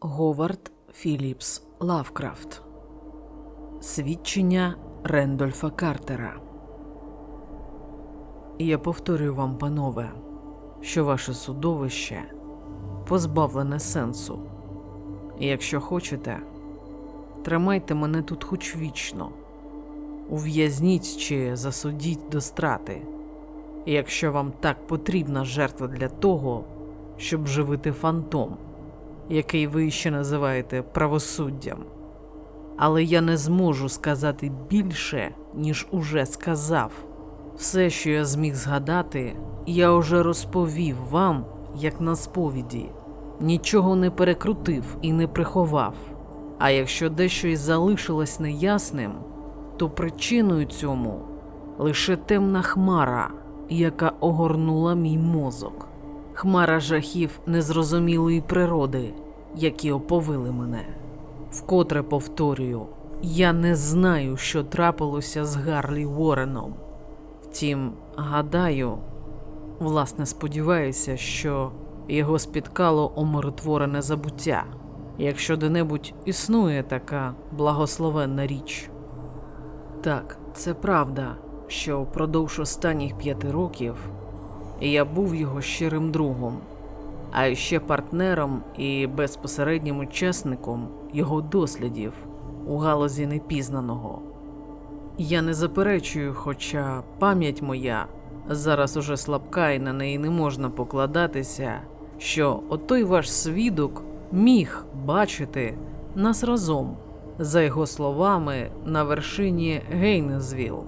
Говард Філіпс Лавкрафт Свідчення Рендольфа Картера. Я повторюю вам, панове, що ваше судовище позбавлене сенсу. Якщо хочете, тримайте мене тут хоч вічно, ув'язніть чи засудіть до страти, якщо вам так потрібна жертва для того, щоб живити фантом який ви ще називаєте правосуддям. Але я не зможу сказати більше, ніж уже сказав. Все, що я зміг згадати, я уже розповів вам, як на сповіді, нічого не перекрутив і не приховав. А якщо дещо й залишилось неясним, то причиною цьому лише темна хмара, яка огорнула мій мозок хмара жахів незрозумілої природи, які оповили мене. Вкотре повторюю, я не знаю, що трапилося з Гарлі Уореном. Втім, гадаю, власне, сподіваюся, що його спіткало омиротворене забуття, якщо де-небудь існує така благословенна річ. Так, це правда, що впродовж останніх п'яти років і я був його щирим другом, а ще партнером і безпосереднім учасником його дослідів у галузі непізнаного. Я не заперечую, хоча пам'ять моя зараз уже слабка і на неї не можна покладатися, що отой ваш свідок міг бачити нас разом, за його словами, на вершині Гейнезвіл,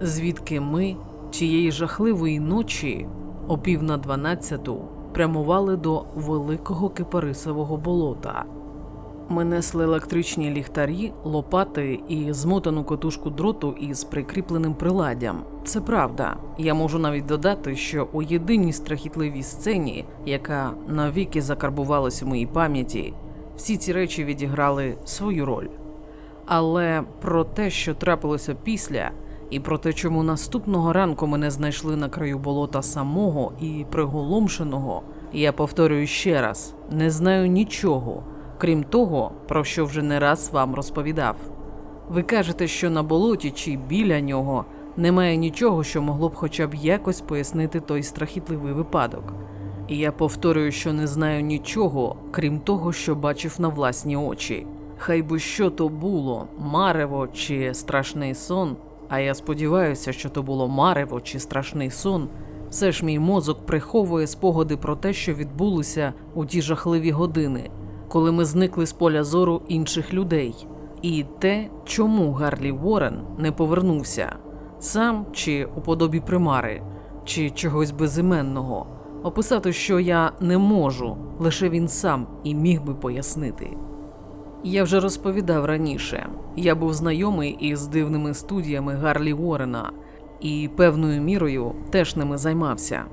звідки ми тієї жахливої ночі о пів на дванадцяту прямували до великого кипарисового болота. Ми несли електричні ліхтарі, лопати і змотану котушку дроту із прикріпленим приладдям. Це правда. Я можу навіть додати, що у єдиній страхітливій сцені, яка навіки закарбувалась у моїй пам'яті, всі ці речі відіграли свою роль. Але про те, що трапилося після, і про те, чому наступного ранку мене знайшли на краю болота самого і приголомшеного, я повторюю ще раз: не знаю нічого, крім того, про що вже не раз вам розповідав. Ви кажете, що на болоті чи біля нього немає нічого, що могло б хоча б якось пояснити той страхітливий випадок. І я повторюю, що не знаю нічого, крім того, що бачив на власні очі. Хай би що то було, марево чи страшний сон, а я сподіваюся, що то було марево чи страшний сон. Все ж мій мозок приховує спогади про те, що відбулося у ті жахливі години, коли ми зникли з поля зору інших людей, і те, чому Гарлі Уоррен не повернувся сам чи у подобі примари, чи чогось безіменного, описати, що я не можу, лише він сам і міг би пояснити. Я вже розповідав раніше, я був знайомий із дивними студіями Гарлі Уоррена і певною мірою теж ними займався.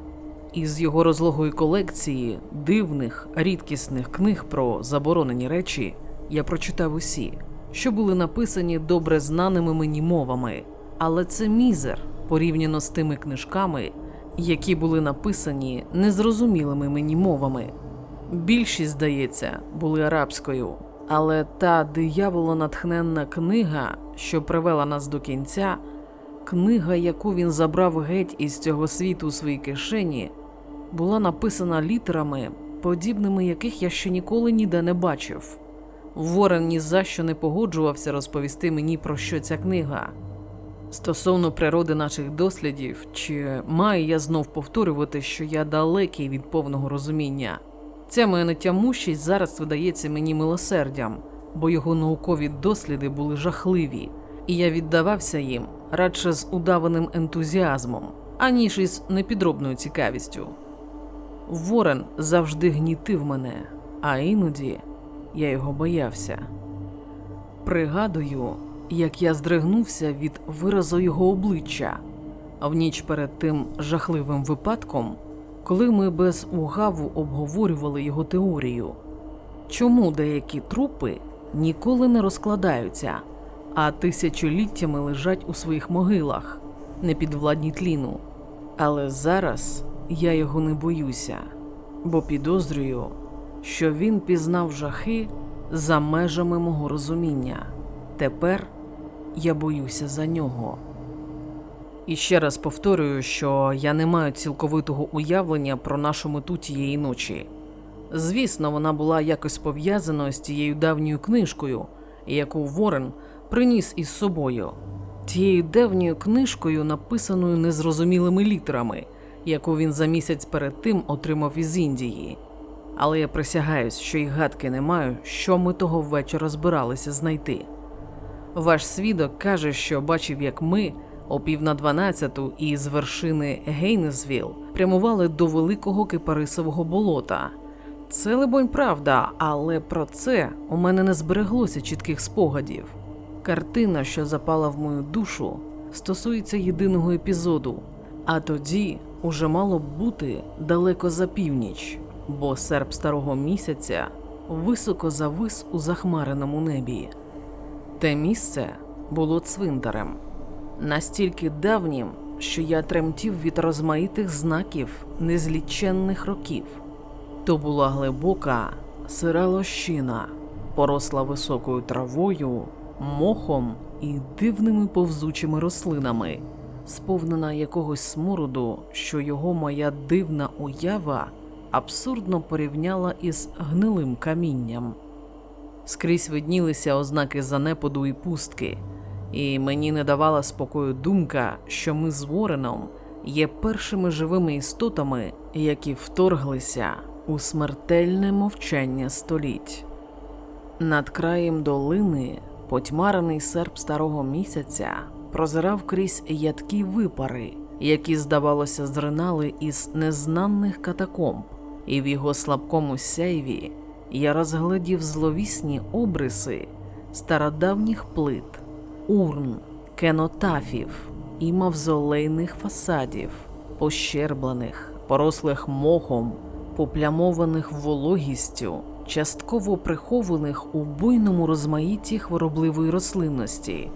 Із його розлогої колекції дивних, рідкісних книг про заборонені речі я прочитав усі, що були написані добре знаними мені мовами, але це мізер порівняно з тими книжками, які були написані незрозумілими мені мовами. Більшість, здається, були арабською. Але та дияволонатхненна книга, що привела нас до кінця, книга, яку він забрав геть із цього світу у своїй кишені, була написана літерами, подібними яких я ще ніколи ніде не бачив. Ворен ні за що не погоджувався розповісти мені про що ця книга. Стосовно природи наших дослідів, чи маю я знов повторювати, що я далекий від повного розуміння. Ця моя нетямущість зараз видається мені милосердям, бо його наукові досліди були жахливі, і я віддавався їм радше з удаваним ентузіазмом, аніж із непідробною цікавістю. Ворен завжди гнітив мене, а іноді я його боявся. Пригадую, як я здригнувся від виразу його обличчя, а в ніч перед тим жахливим випадком коли ми без угаву обговорювали його теорію, чому деякі трупи ніколи не розкладаються, а тисячоліттями лежать у своїх могилах, не підвладні тліну. Але зараз я його не боюся, бо підозрюю, що він пізнав жахи, за межами мого розуміння. Тепер я боюся за нього. І ще раз повторюю, що я не маю цілковитого уявлення про нашу мету тієї ночі. Звісно, вона була якось пов'язана з тією давньою книжкою, яку Ворен приніс із собою, тією давньою книжкою, написаною незрозумілими літерами, яку він за місяць перед тим отримав із Індії. Але я присягаюсь, що й гадки не маю, що ми того вечора збиралися знайти. Ваш свідок каже, що бачив, як ми о пів на дванадцяту із вершини Гейнесвіл прямували до великого кипарисового болота. Це, либонь, правда, але про це у мене не збереглося чітких спогадів. Картина, що запала в мою душу, стосується єдиного епізоду, а тоді уже мало б бути далеко за північ, бо серп старого місяця високо завис у захмареному небі. Те місце було цвинтарем, настільки давнім, що я тремтів від розмаїтих знаків незліченних років. То була глибока, сира лощина, поросла високою травою, мохом і дивними повзучими рослинами, сповнена якогось смороду, що його моя дивна уява абсурдно порівняла із гнилим камінням. Скрізь виднілися ознаки занепаду і пустки, і мені не давала спокою думка, що ми з Вореном є першими живими істотами, які вторглися у смертельне мовчання століть. Над краєм долини потьмарений серп старого місяця прозирав крізь ядкі випари, які, здавалося, зринали із незнаних катакомб, і в його слабкому сяйві я розглядів зловісні обриси стародавніх плит, урн, кенотафів і мавзолейних фасадів, пощерблених, порослих мохом, поплямованих вологістю, частково прихованих у буйному розмаїтті хворобливої рослинності.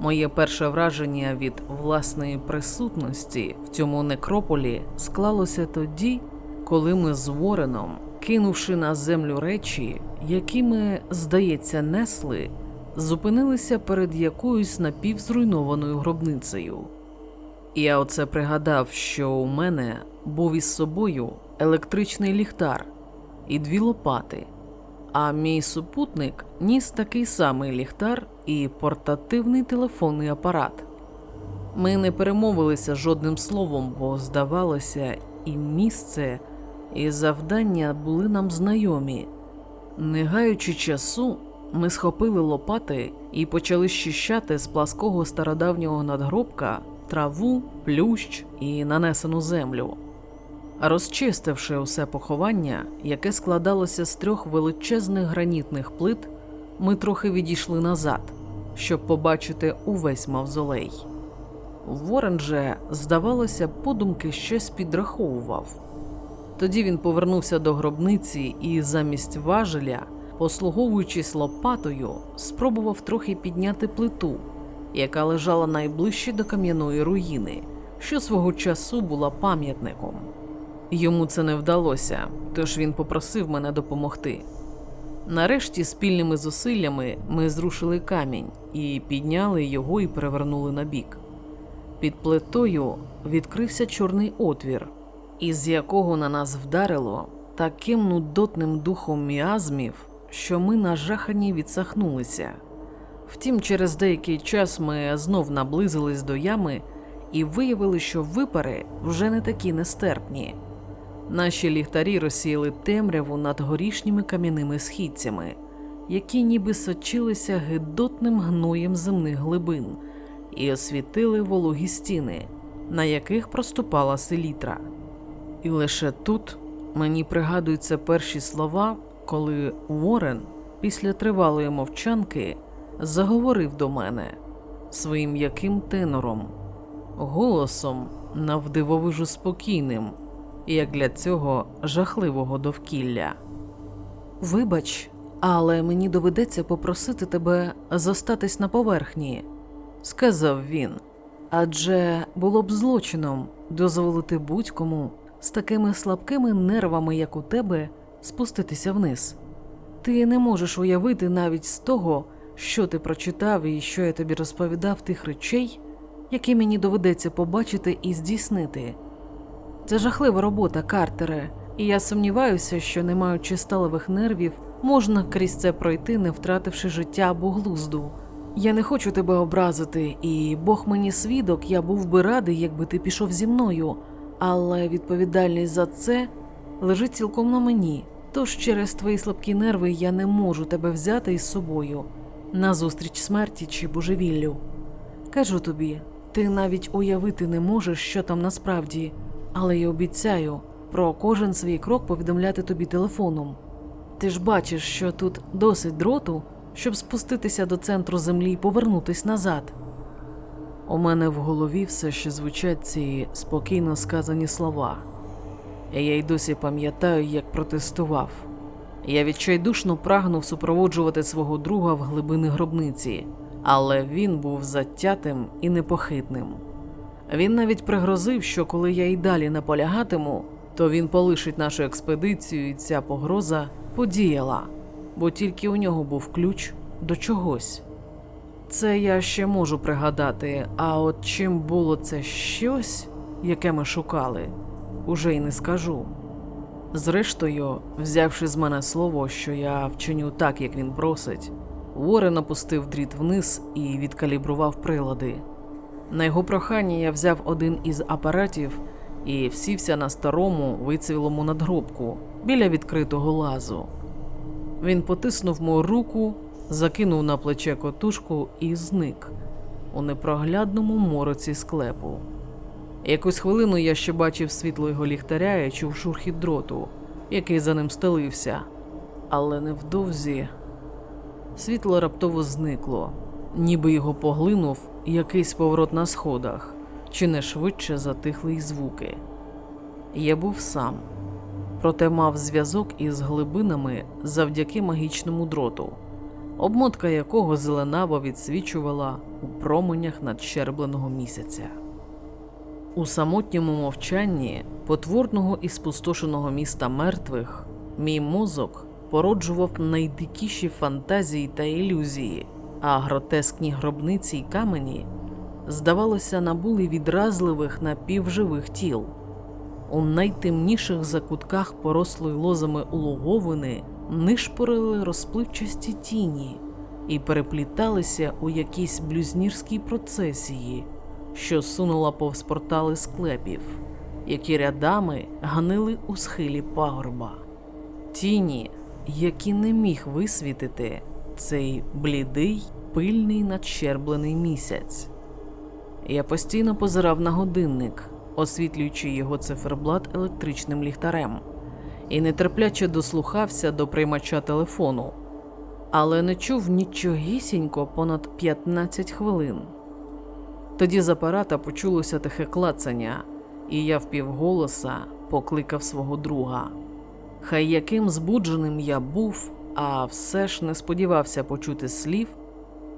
Моє перше враження від власної присутності в цьому некрополі склалося тоді, коли ми з Вореном, кинувши на землю речі, які ми, здається, несли, зупинилися перед якоюсь напівзруйнованою гробницею. Я оце пригадав, що у мене був із собою електричний ліхтар і дві лопати, а мій супутник ніс такий самий ліхтар і портативний телефонний апарат. Ми не перемовилися жодним словом, бо, здавалося, і місце, і завдання були нам знайомі. Не гаючи часу, ми схопили лопати і почали щищати з плаского стародавнього надгробка траву, плющ і нанесену землю. Розчистивши усе поховання, яке складалося з трьох величезних гранітних плит, ми трохи відійшли назад, щоб побачити увесь мавзолей. Ворен же, здавалося, подумки щось підраховував. Тоді він повернувся до гробниці і замість важеля, послуговуючись лопатою, спробував трохи підняти плиту, яка лежала найближче до кам'яної руїни, що свого часу була пам'ятником. Йому це не вдалося, тож він попросив мене допомогти. Нарешті, спільними зусиллями, ми зрушили камінь і підняли його і перевернули на бік. Під плитою відкрився чорний отвір, із якого на нас вдарило таким нудотним духом міазмів, що ми нажахані відсахнулися. Втім, через деякий час ми знов наблизились до ями і виявили, що випари вже не такі нестерпні. Наші ліхтарі розсіяли темряву над горішніми кам'яними східцями, які ніби сочилися гидотним гноєм земних глибин, і освітили вологі стіни, на яких проступала селітра. І лише тут мені пригадуються перші слова, коли Уоррен після тривалої мовчанки заговорив до мене своїм м'яким тенором, голосом навдивовижу спокійним, як для цього жахливого довкілля. Вибач, але мені доведеться попросити тебе зостатись на поверхні, сказав він. Адже було б злочином дозволити будь-кому з такими слабкими нервами, як у тебе, спуститися вниз. Ти не можеш уявити навіть з того, що ти прочитав і що я тобі розповідав тих речей, які мені доведеться побачити і здійснити. Це жахлива робота, Картере, і я сумніваюся, що, не маючи сталевих нервів, можна крізь це пройти, не втративши життя або глузду. Я не хочу тебе образити, і Бог мені свідок, я був би радий, якби ти пішов зі мною, але відповідальність за це лежить цілком на мені. Тож через твої слабкі нерви я не можу тебе взяти із собою назустріч смерті чи божевіллю. Кажу тобі, ти навіть уявити не можеш, що там насправді, але я обіцяю про кожен свій крок повідомляти тобі телефоном. Ти ж бачиш, що тут досить дроту, щоб спуститися до центру землі і повернутись назад. У мене в голові все ще звучать ці спокійно сказані слова. Я й досі пам'ятаю, як протестував. Я відчайдушно прагнув супроводжувати свого друга в глибини гробниці, але він був затятим і непохитним. Він навіть пригрозив, що коли я й далі наполягатиму, то він полишить нашу експедицію, і ця погроза подіяла, бо тільки у нього був ключ до чогось. Це я ще можу пригадати, а от чим було це щось, яке ми шукали, уже й не скажу. Зрештою, взявши з мене слово, що я вчиню так, як він просить, Уоррен опустив дріт вниз і відкалібрував прилади. На його прохання я взяв один із апаратів і всівся на старому вицвілому надгробку біля відкритого лазу. Він потиснув мою руку, закинув на плече котушку і зник у непроглядному мороці склепу. Якусь хвилину я ще бачив світло його ліхтаря і чув шурхіт дроту, який за ним стелився, але невдовзі світло раптово зникло, ніби його поглинув якийсь поворот на сходах, чи не швидше затихли й звуки. Я був сам, проте мав зв'язок із глибинами завдяки магічному дроту, обмотка якого зеленаво відсвічувала у променях надщербленого місяця. У самотньому мовчанні потворного і спустошеного міста мертвих мій мозок породжував найдикіші фантазії та ілюзії, а гротескні гробниці й камені, здавалося, набули відразливих напівживих тіл. У найтемніших закутках порослої лозами улоговини нишпорили розпливчасті тіні і перепліталися у якійсь блюзнірській процесії що сунула повз портали склепів, які рядами ганили у схилі пагорба. Тіні, які не міг висвітити цей блідий, пильний надщерблений місяць. Я постійно позирав на годинник, освітлюючи його циферблат електричним ліхтарем, і нетерпляче дослухався до приймача телефону, але не чув нічогісінько понад 15 хвилин. Тоді з апарата почулося тихе клацання, і я впівголоса покликав свого друга. Хай яким збудженим я був, а все ж не сподівався почути слів,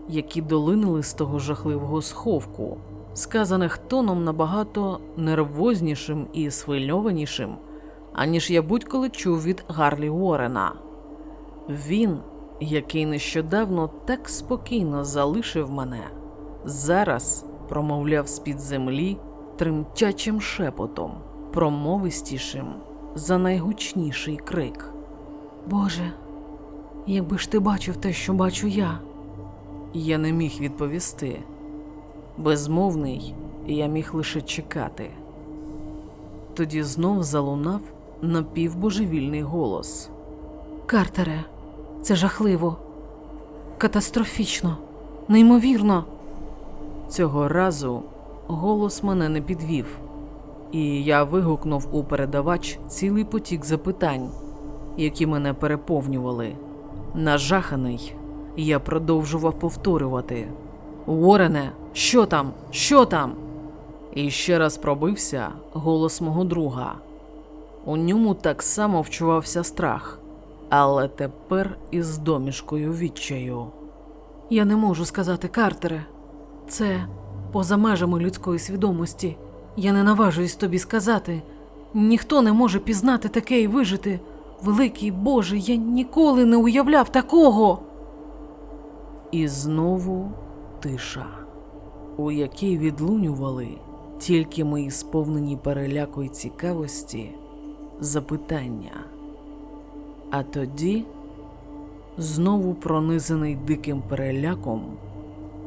які долинули з того жахливого сховку, сказаних тоном набагато нервознішим і схвильованішим, аніж я будь-коли чув від Гарлі Уоррена. Він, який нещодавно так спокійно залишив мене, зараз промовляв з-під землі тремтячим шепотом, промовистішим за найгучніший крик. Боже, якби ж ти бачив те, що бачу я. Я не міг відповісти. Безмовний, я міг лише чекати. Тоді знов залунав напівбожевільний голос. Картере, це жахливо, катастрофічно, неймовірно. Цього разу голос мене не підвів, і я вигукнув у передавач цілий потік запитань, які мене переповнювали. Нажаханий, я продовжував повторювати: Уорене, що там? Що там? І ще раз пробився голос мого друга. У ньому так само вчувався страх, але тепер із домішкою відчаю. Я не можу сказати, Картере. Це поза межами людської свідомості. Я не наважуюсь тобі сказати. Ніхто не може пізнати таке і вижити. великий Боже, я ніколи не уявляв такого. І знову тиша, у якій відлунювали тільки мої сповнені переляку й цікавості запитання. А тоді, знову пронизаний диким переляком,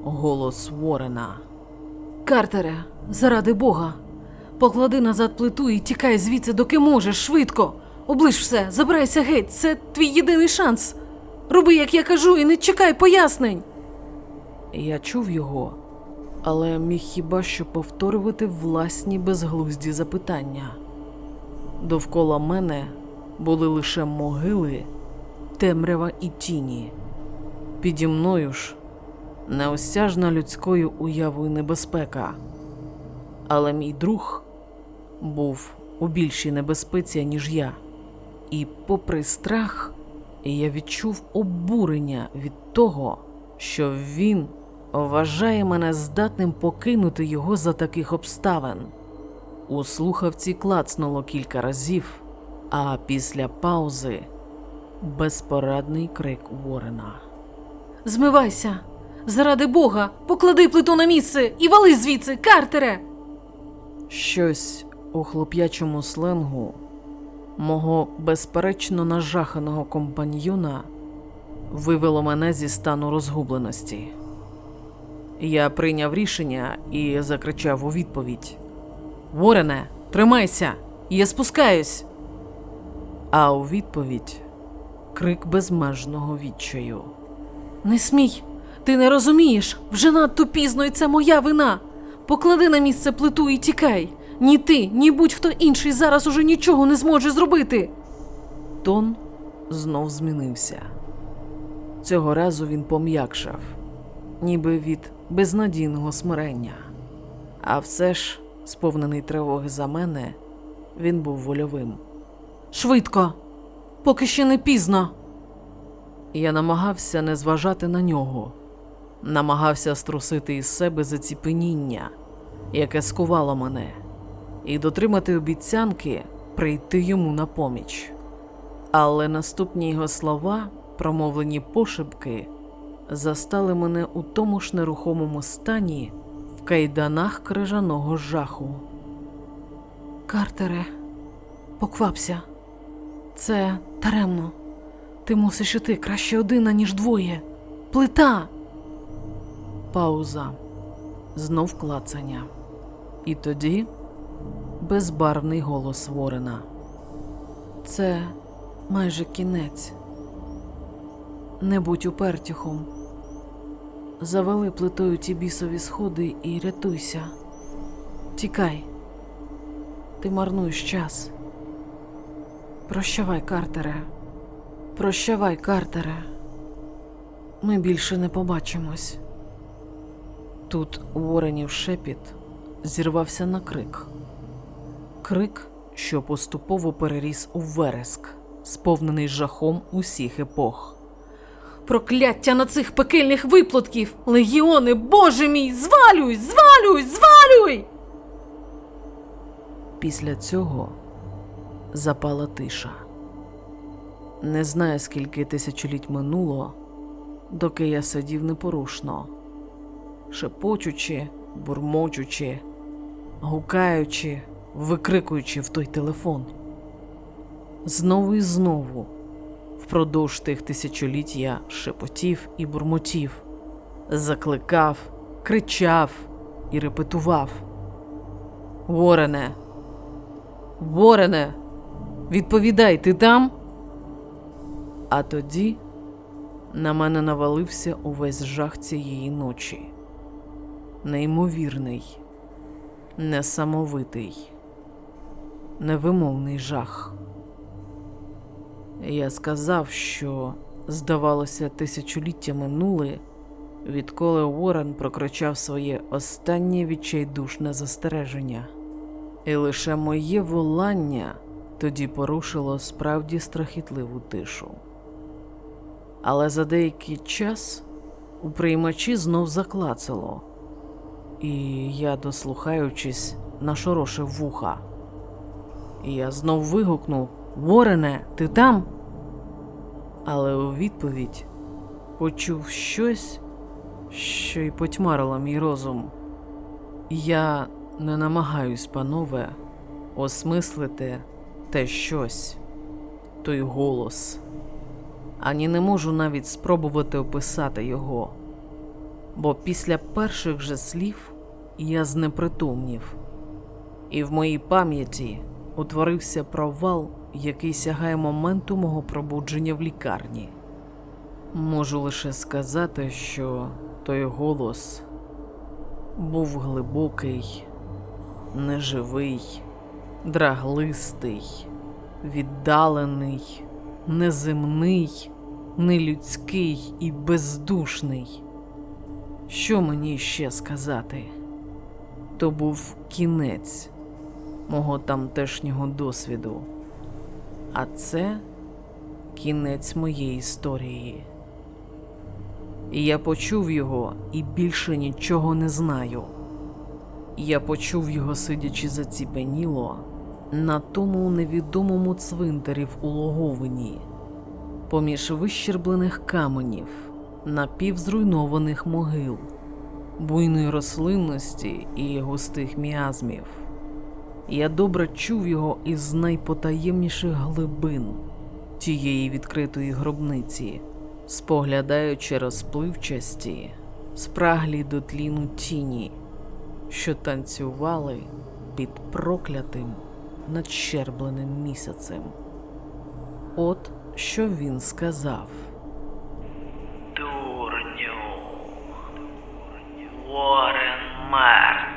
голос Ворена. Картере, заради Бога, поклади назад плиту і тікай звідси, доки можеш, швидко. Оближ все, забирайся геть, це твій єдиний шанс. Роби, як я кажу, і не чекай пояснень. Я чув його, але міг хіба що повторювати власні безглузді запитання. Довкола мене були лише могили, темрява і тіні. Піді мною ж неосяжна людською уявою небезпека. Але мій друг був у більшій небезпеці, ніж я. І, попри страх, я відчув обурення від того, що він вважає мене здатним покинути його за таких обставин. У слухавці клацнуло кілька разів, а після паузи безпорадний крик Ворена. Змивайся. Заради Бога, поклади плиту на місце і вали звідси, Картере. Щось у хлоп'ячому сленгу мого безперечно нажаханого компаньйона вивело мене зі стану розгубленості. Я прийняв рішення і закричав у відповідь: Ворене, тримайся! Я спускаюсь. А у відповідь крик безмежного відчаю. Не смій. Ти не розумієш. Вже надто пізно, і це моя вина. Поклади на місце плиту і тікай. Ні ти, ні будь-хто інший зараз уже нічого не зможе зробити. Тон знов змінився. Цього разу він пом'якшав, ніби від безнадійного смирення. А все ж, сповнений тривоги за мене, він був вольовим. Швидко, поки ще не пізно. Я намагався не зважати на нього, намагався струсити із себе заціпеніння, яке скувало мене, і дотримати обіцянки прийти йому на поміч. Але наступні його слова, промовлені пошепки, застали мене у тому ж нерухомому стані в кайданах крижаного жаху. Картере, поквапся. Це таремно. Ти мусиш іти краще один, аніж двоє. Плита. Пауза, знов клацання. І тоді безбарвний голос Ворена. Це майже кінець. Не будь упертюхом. Завали плитою ті бісові сходи і рятуйся. Тікай. Ти марнуєш час. Прощавай, Картере. Прощавай, Картере. Ми більше не побачимось. Тут Воренів шепіт зірвався на крик. Крик, що поступово переріс у вереск, сповнений жахом усіх епох. Прокляття на цих пекельних виплатків! Легіони, боже мій! Звалюй! Звалюй! Звалюй! Після цього запала тиша. Не знаю, скільки тисячоліть минуло, доки я сидів непорушно, шепочучи, бурмочучи, гукаючи, викрикуючи в той телефон. Знову і знову, впродовж тих тисячоліть я шепотів і бурмотів, закликав, кричав і репетував. Ворене, Ворене, відповідай, ти там? А тоді на мене навалився увесь жах цієї ночі. Неймовірний, несамовитий, невимовний жах. Я сказав, що, здавалося, тисячоліття минули, відколи Уоррен прокричав своє останнє відчайдушне застереження. І лише моє волання тоді порушило справді страхітливу тишу. Але за деякий час у приймачі знов заклацало, і я, дослухаючись, нашорошив вуха. І я знов вигукнув Ворене, ти там? Але у відповідь почув щось, що й потьмарило мій розум. Я не намагаюсь, панове, осмислити те щось, той голос, ані не можу навіть спробувати описати його, бо після перших же слів я знепритомнів, і в моїй пам'яті утворився провал, який сягає моменту мого пробудження в лікарні. Можу лише сказати, що той голос був глибокий, неживий, драглистий, віддалений, неземний, нелюдський і бездушний. Що мені ще сказати? То був кінець мого тамтешнього досвіду, а це кінець моєї історії. І я почув його і більше нічого не знаю. Я почув його, сидячи заціпеніло на тому невідомому цвинтарі в улоговині, поміж вищерблених каменів, напівзруйнованих могил, буйної рослинності і густих міазмів. Я добре чув його із найпотаємніших глибин тієї відкритої гробниці, споглядаючи розпливчасті, спраглі до тліну тіні, що танцювали під проклятим надщербленим місяцем. От що він сказав. Warren Mark.